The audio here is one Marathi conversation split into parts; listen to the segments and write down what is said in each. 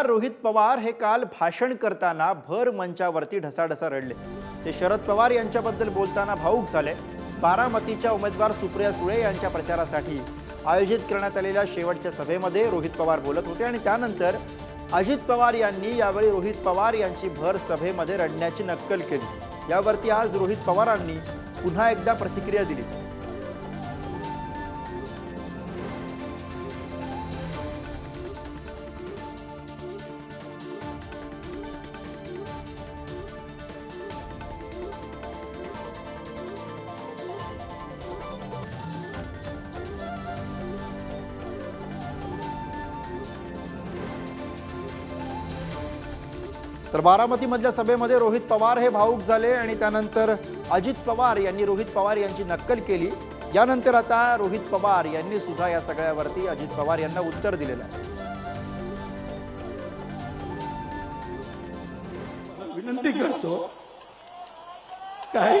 आमदार रोहित पवार हे काल भाषण करताना भर मंचावरती ढसाढसा रडले. ते शरद पवार यांच्याबद्दल बोलताना भाऊक झाले. बारामतीच्या उमेदवार सुप्रिया सुळे यांच्या प्रचारासाठी आयोजित करण्यात आलेल्या शेवटच्या सभेमध्ये रोहित पवार बोलत होते आणि त्यानंतर अजित पवार यांनी यावेळी रोहित पवार यांची भर सभेमध्ये रडण्याची नक्कल केली. यावरती आज रोहित पवारांनी पुन्हा एकदा प्रतिक्रिया दिली. तर बारामतीमधल्या सभेमध्ये रोहित पवार हे भाऊक झाले आणि त्यानंतर अजित पवार यांनी रोहित पवार यांची नक्कल केली. यानंतर आता रोहित पवार यांनी सुद्धा या सगळ्यावरती अजित पवार यांना उत्तर दिलेलं आहे. विनंती करतो काय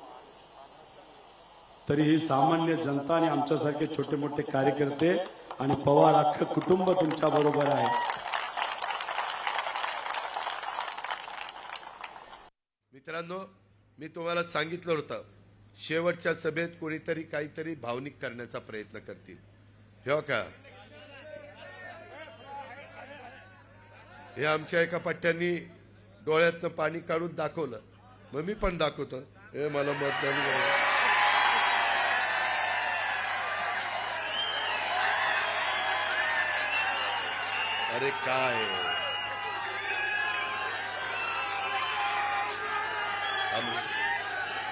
तरी ही सामान्य जनता आणि आमच्यासारखे छोटे मोठे कार्यकर्ते आणि पवार अख्खं कुटुंब तुमच्या बरोबर आहे. मित्रांनो मी तुम्हाला सांगितलं होतं शेवटच्या सभेत कोणीतरी काहीतरी भावनिक करण्याचा प्रयत्न करतील. हे हो का? हे आमच्या एका पट्ट्यांनी डोळ्यातनं पाणी काढून दाखवलं. मग मी पण दाखवतो. हे मला मतदान अरे काय?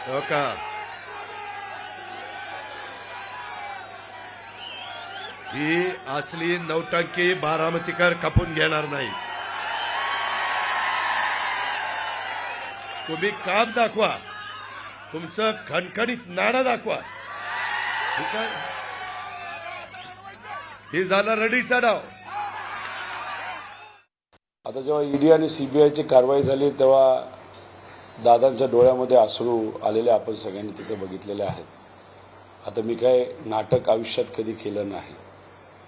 हो का? ही असली नौटंकी बारामतीकर कापून घेणार नाही. तुम्ही काम दाखवा. तुमचं खणखणीत नाणं दाखवा. ही हे झालं रडीचा डाव आता जेव्हा ईडी आणि सीबीआयची कारवाई झाली तेव्हा दादांच्या डोळ्यामध्ये आसरू आलेले आपण सगळ्यांनी तिथे बघितलेले आहेत. आता मी काय नाटक आयुष्यात कधी केलं नाही.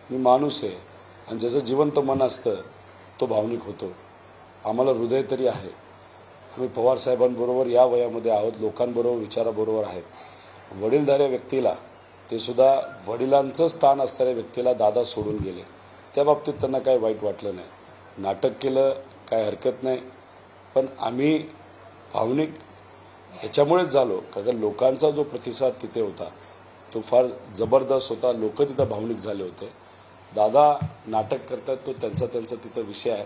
मी माणूस आहे आणि ज्याचं जिवंत मन असतं तो भावनिक होतो. आम्हाला हृदय तरी आहे. आम्ही पवार साहेबांबरोबर या वयामध्ये आहोत लोकांबरोबर विचाराबरोबर आहेत. वडीलधाऱ्या व्यक्तीला ते सुद्धा वडिलांचं स्थान असणाऱ्या व्यक्तीला दादा सोडून गेले. त्या बाबतीत त्यांना काही वाईट वाटलं नाही. नाटक केलं काय हरकत नाही. पण आम्ही भावनिक ह्याच्यामुळेच झालो कारण लोकांचा जो प्रतिसाद तिथे होता तो फार जबरदस्त होता. लोक तिथं भावनिक झाले होते. दादा नाटक करतात तो त्यांचा त्यांचा तिथं विषय आहे.